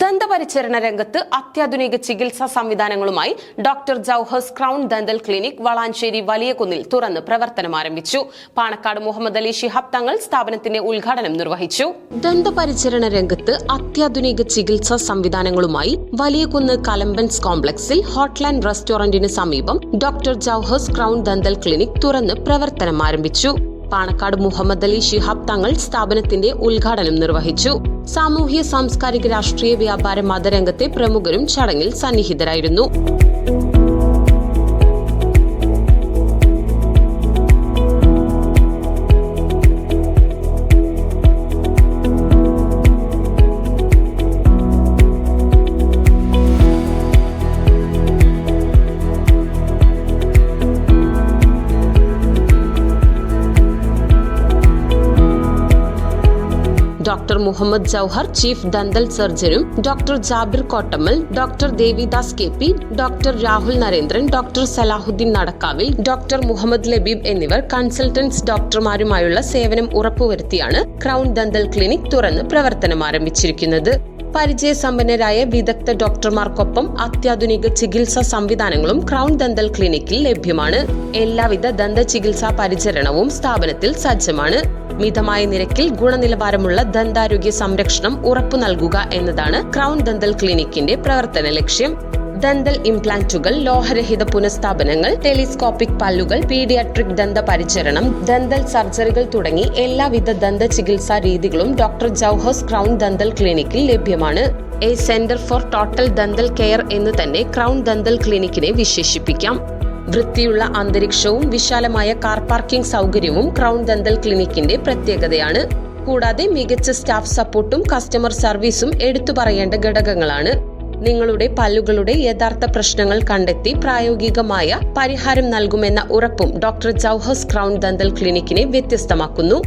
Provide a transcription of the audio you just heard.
ദന്തപരിചരണ രംഗത്ത് അത്യാധുനിക ചികിത്സാ സംവിധാനങ്ങളുമായി doctor Jouhar's crown dental clinic Valanchery വലിയകുന്നിൽ തുറന്ന് പ്രവർത്തനം ആരംഭിച്ചു. പാണക്കാട് മുഹമ്മദ് അലി ശിഹാബ് തങ്ങൾ സ്ഥാപനത്തിന്റെ ഉദ്ഘാടനം നിർവഹിച്ചു. ദന്തപരിചരണ രംഗത്ത് അത്യാധുനിക ചികിത്സാ സംവിധാനങ്ങളുമായി വലിയകുന്ന് കലമ്പൻസ് കോംപ്ലക്സിൽ ഹോട്ട്ലാൻഡ് റെസ്റ്റോറന്റിന് സമീപം doctor Jouhar's crown dental clinic തുറന്ന് പ്രവർത്തനം ആരംഭിച്ചു. പാണക്കാട് മുഹമ്മദ് അലി ശിഹാബ് തങ്ങൾ സ്ഥാപനത്തിന്റെ ഉദ്ഘാടനം നിർവഹിച്ചു. സാമൂഹ്യ സാംസ്കാരിക രാഷ്ട്രീയ വ്യാപാര മതരംഗത്തെ പ്രമുഖരും ചടങ്ങിൽ സന്നിഹിതരായിരുന്നു. Doctor Muhammad Jouhar chief dental സർജനും doctor Jabir Kottammal doctor Devidas K P doctor Rahul Narendran doctor Salahuddin Nadakkavil doctor Muhammad Labeeb എന്നിവർ കൺസൾട്ടൻസ് ഡോക്ടർമാരുമായുള്ള സേവനം ഉറപ്പുവരുത്തിയാണ് ക്രൗൺ ദന്തൽ ക്ലിനിക് തുറന്ന് പ്രവർത്തനം ആരംഭിച്ചിരിക്കുന്നത്. പരിചയസമ്പന്നരായ വിദഗ്ധ ഡോക്ടർമാർക്കൊപ്പം അത്യാധുനിക ചികിത്സാ സംവിധാനങ്ങളും ക്രൗൺ ദന്തൽ ക്ലിനിക്കിൽ ലഭ്യമാണ്. എല്ലാവിധ ദന്ത ചികിത്സാ പരിചരണവും സ്ഥാപനത്തിൽ സജ്ജമാണ്. മിതമായ നിരക്കിൽ ഗുണനിലവാരമുള്ള ദന്താരോഗ്യ സംരക്ഷണം ഉറപ്പു നൽകുക എന്നതാണ് ക്രൗൺ ദന്തൽ ക്ലിനിക്കിന്റെ പ്രവർത്തന ലക്ഷ്യം. ദന്തൽ ഇംപ്ലാന്റുകൾ ലോഹരഹിത പുനഃസ്ഥാപനങ്ങൾ ടെലിസ്കോപ്പിക് പല്ലുകൾ പീഡിയാട്രിക് ദന്ത പരിചരണം ദന്തൽ സർജറികൾ തുടങ്ങി എല്ലാവിധ ദന്ത ചികിത്സാ രീതികളും ഡോക്ടർ ജൗഹസ് ക്രൗൺ ദന്തൽ ക്ലിനിക്കിൽ ലഭ്യമാണ്. A centre for total dental care എന്ന് തന്നെ ക്രൗൺ ദന്തൽ ക്ലിനിക്കിനെ വിശേഷിപ്പിക്കാം. വൃത്തിയുള്ള അന്തരീക്ഷവും വിശാലമായ കാർ പാർക്കിംഗ് സൗകര്യവും ക്രൗൺ ദന്തൽ ക്ലിനിക്കിന്റെ പ്രത്യേകതയാണ്. കൂടാതെ മികച്ച സ്റ്റാഫ് സപ്പോർട്ടും കസ്റ്റമർ സർവീസും എടുത്തു പറയേണ്ട ഘടകങ്ങളാണ്. നിങ്ങളുടെ പല്ലുകളുടെ യഥാർത്ഥ പ്രശ്നങ്ങൾ കണ്ടെത്തി പ്രായോഗികമായ പരിഹാരം നൽകുമെന്ന ഉറപ്പും ഡോക്ടർ ജൗഹസ് ക്രൗൺ ദന്തൽ ക്ലിനിക്കിനെ വ്യത്യസ്തമാക്കുന്നു.